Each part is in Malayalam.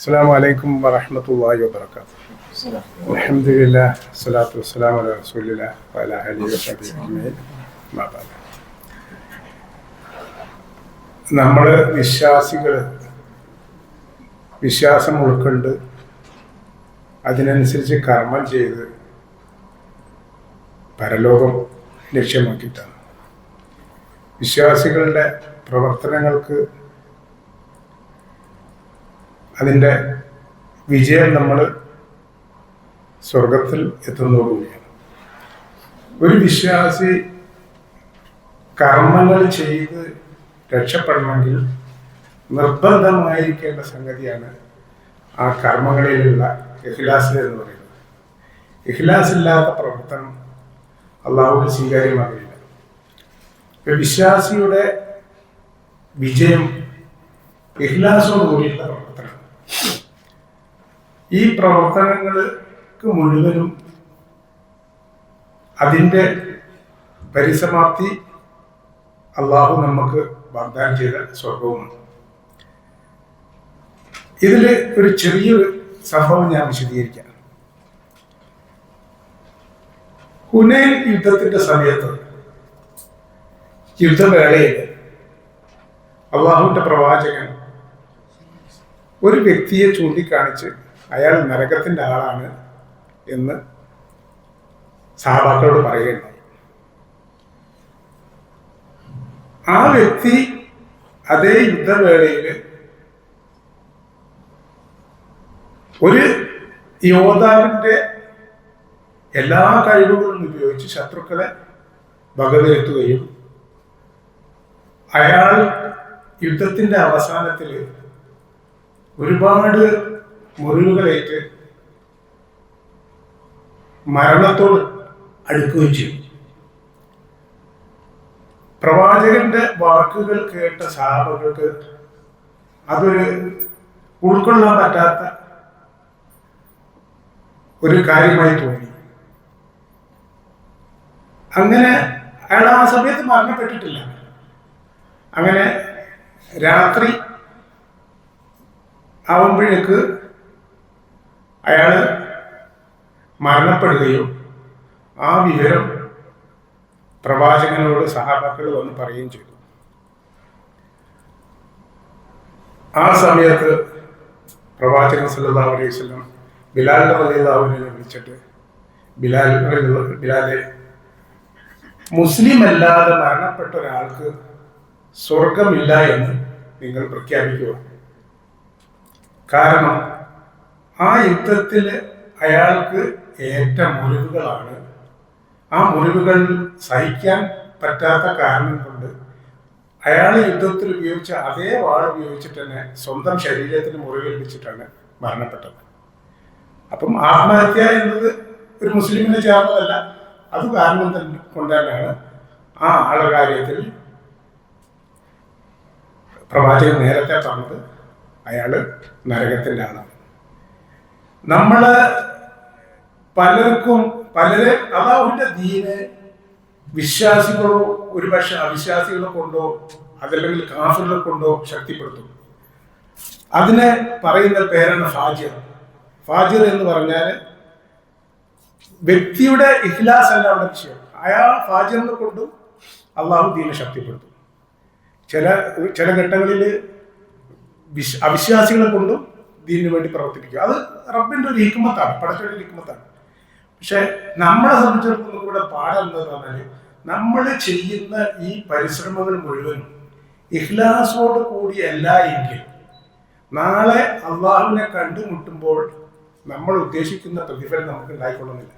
السلام عليكم ورحمة الله وبركاته الحمد لله والصلاة والسلام على رسول الله وعلى آله وصحبه أجمعين ما بعد നമ്മൾ വിശ്വാസികൾ വിശ്വാസം ഉൾക്കൊണ്ട് അതിനനുസരിച്ച് കർമ്മം ചെയ്ത് പരലോകം ലക്ഷ്യമാക്കിയിട്ടാണ് വിശ്വാസികളുടെ പ്രവർത്തനങ്ങൾക്ക് അതിന്റെ വിജയം നമ്മൾ സ്വർഗത്തിൽ എത്തുന്നതോടുകൂടിയാണ്. ഒരു വിശ്വാസി കർമ്മങ്ങൾ ചെയ്ത് രക്ഷപ്പെടണമെങ്കിൽ നിർബന്ധമായിരിക്കേണ്ട സംഗതിയാണ് ആ കർമ്മങ്ങളിലുള്ള ഇഖ്ലാസ് എന്ന് പറയുന്നത്. ഇഖ്ലാസ് ഇല്ലാത്ത പ്രവർത്തനം അള്ളാഹുവിന് സ്വീകാര്യമാകില്ല. വിശ്വാസിയുടെ വിജയം ഇഖ്ലാസോട് കൂടിയുള്ള പ്രവർത്തനം ഈ പ്രവർത്തനങ്ങൾക്ക് മുഴുവനും അതിന്റെ പരിസമാപ്തി അള്ളാഹു നമുക്ക് വാഗ്ദാനം ചെയ്ത സ്വർഗവുമാണ് ഇതിൽ ഒരു ചെറിയൊരു സംഭവം ഞാൻ വിശദീകരിക്കാം. ഹുനൈൻ യുദ്ധത്തിന്റെ സമയത്ത് യുദ്ധവേളയിൽ അള്ളാഹുവിന്റെ പ്രവാചകൻ ഒരു വ്യക്തിയെ ചൂണ്ടിക്കാണിച്ച് അയാൾ നരകത്തിന്റെ ആളാണ് എന്ന് സഹാബാക്കളോട് പറയുകയുണ്ടായി. ആ വ്യക്തി അതേ യുദ്ധവേളയിൽ ഒരു യോദ്ധാവിന്റെ എല്ലാ കഴിവുകളും ഉപയോഗിച്ച് ശത്രുക്കളെ വകവരുത്തുകയും അയാൾ യുദ്ധത്തിന്റെ അവസാനത്തിൽ ഒരുപാട് മുറിവുകളേറ്റ് മരണത്തോട് അടുക്കുകയും ചെയ്യും പ്രവാചകന്റെ വാക്കുകൾ കേട്ട സാഹബകൾക്ക് അതൊരു ഉൾക്കൊള്ളാൻ പറ്റാത്ത ഒരു കാര്യമായി തോന്നി. അങ്ങനെ അയാൾ ആ സമയത്ത് മരണപ്പെട്ടിട്ടില്ല. അങ്ങനെ രാത്രി ആവുമ്പോഴേക്ക് അയാൾ മരണപ്പെടുകയോ ആ വിവരം പ്രവാചകനോട് സഹാബാക്കൾ വന്ന് പറയുകയും ചെയ്തു. ആ സമയത്ത് പ്രവാചകൻ സല്ലാ അലൈഹി സ്വലം ബിലാൽ റലിയാവിനെ വിളിച്ചിട്ട് ബിലാൽ ബിലാലെ മുസ്ലിം അല്ലാതെ മരണപ്പെട്ട ഒരാൾക്ക് സ്വർഗമില്ല എന്ന് നിങ്ങൾ പ്രഖ്യാപിക്കുക. കാരണം ആ യുദ്ധത്തിൽ അയാൾക്ക് ഏറ്റ മുറിവുകളാണ്. ആ മുറിവുകൾ സഹിക്കാൻ പറ്റാത്ത കാരണം കൊണ്ട് അയാൾ യുദ്ധത്തിൽ ഉപയോഗിച്ച അതേ വാൾ ഉപയോഗിച്ചിട്ട് തന്നെ സ്വന്തം ശരീരത്തിന് മുറിവേൽപ്പിച്ചിട്ടാണ് മരണപ്പെട്ടത്. അപ്പം ആത്മഹത്യ എന്നത് ഒരു മുസ്ലിമിനെ ചേർന്നതല്ല. അത് കാരണം തന്നെ കൊണ്ട് തന്നെയാണ് ആ ആളുടെ കാര്യത്തിൽ പ്രവാചകൻ നേരത്തെ പറഞ്ഞത് അയാൾ നരകത്തിന്റെ ആളാണ്. നമ്മൾ പലർക്കും പലരെ അതാ അവന്റെ ദീന് വിശ്വാസികളോ ഒരുപക്ഷെ അവിശ്വാസികളെ കൊണ്ടോ അതല്ലെങ്കിൽ കാഫറുകളെ കൊണ്ടോ ശക്തിപ്പെടുത്തും. അതിനെ പറയുന്ന പേരാണ് ഫാജിർ. ഫാജിർ എന്ന് പറഞ്ഞാൽ വ്യക്തിയുടെ ഇഖ്ലാസ് അല്ല അവിടെ വിഷയം. അയാൾ ഫാജിറിനെ കൊണ്ടും അള്ളാഹു ദീനെ ശക്തിപ്പെടുത്തും. ചില ചില ഘട്ടങ്ങളിൽ വിശ് അവിശ്വാസികളെ കൊണ്ടും ദീനിന് വേണ്ടി പ്രവർത്തിപ്പിക്കുക. അത് റബ്ബിന്റെ ഒരു ഹിക്കുമത്താണ് പടച്ചയുടെ ഹിക്കുമത്താണ് പക്ഷെ നമ്മളെ സംബന്ധിച്ചിടത്തോളം കൂടെ പാഠം എന്ന് പറഞ്ഞാൽ നമ്മൾ ചെയ്യുന്ന ഈ പരിശ്രമങ്ങൾ മുഴുവനും ഇഖ്ലാസോട് കൂടിയല്ല എങ്കിൽ നാളെ അള്ളാഹുവിനെ കണ്ടുമുട്ടുമ്പോൾ നമ്മൾ ഉദ്ദേശിക്കുന്ന പ്രതിഫലം നമുക്ക് ഉണ്ടായിക്കൊള്ളുന്നില്ല.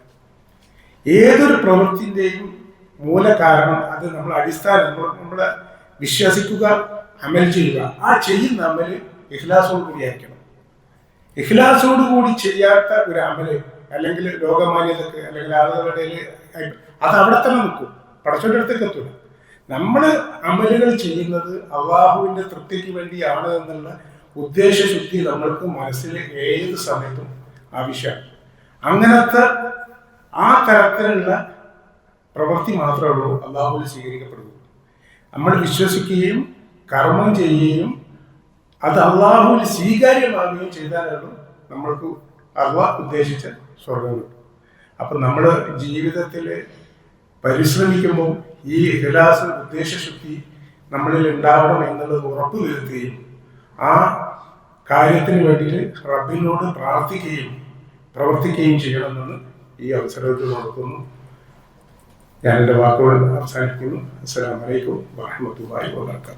ഏതൊരു പ്രവൃത്തിന്റെയും മൂല കാരണം അത് നമ്മൾ അടിസ്ഥാനം നമ്മൾ നമ്മളെ വിശ്വസിക്കുക അമൽ ചെയ്യുക. ആ ചെയ്യുന്ന അമൽ ഇഖ്ലാസോട് കൂടി ആയിരിക്കണം ഇഖ്ലാസോട് കൂടി ചെയ്യാത്ത ഒരു അമൽ അല്ലെങ്കിൽ ലോകമാന്യതക്ക് അല്ലെങ്കിൽ ആളുകളുടെ അത് അവിടെ തന്നെ നിൽക്കും. പടച്ചോന്റെ അടുത്തേക്ക് നമ്മൾ അമലുകൾ ചെയ്യുന്നത് അള്ളാഹുവിന്റെ തൃപ്തിക്ക് വേണ്ടിയാണ് എന്നുള്ള ഉദ്ദേശശുദ്ധി നമ്മൾക്ക് മനസ്സിൽ ഏത് സമയത്തും ആവശ്യമാണ്. അങ്ങനത്തെ ആ തരത്തിലുള്ള പ്രവൃത്തി മാത്രമേ ഉള്ളൂ അള്ളാഹുവിൽ സ്വീകരിക്കപ്പെടുള്ളൂ. നമ്മൾ വിശ്വസിക്കുകയും കർമ്മം ചെയ്യുകയും അത് അള്ളാഹുവിൽ സ്വീകാര്യമാകുകയും ചെയ്താലാണ് നമ്മൾക്ക് അള്ളാഹ് ഉദ്ദേശിച്ച സ്വർഗം അപ്പം നമ്മൾ ജീവിതത്തിൽ പരിശ്രമിക്കുമ്പോൾ ഈ ഹിലാസ് ഉദ്ദേശശുദ്ധി നമ്മളിൽ ഉണ്ടാവണം എന്നുള്ളത് ഉറപ്പു വരുത്തുകയും ആ കാര്യത്തിന് വേണ്ടിയിട്ട് റബ്ബിനോട് പ്രാർത്ഥിക്കുകയും പ്രവർത്തിക്കുകയും ചെയ്യണമെന്ന് ഈ അവസരത്തിൽ നടത്തുന്നു ഞാൻ എന്റെ വാക്കുകൾ അവസാനിക്കുന്നു. അസ്സാം വലൈക്കും വാഹമത്തുമായി വാബർക്കാത്തു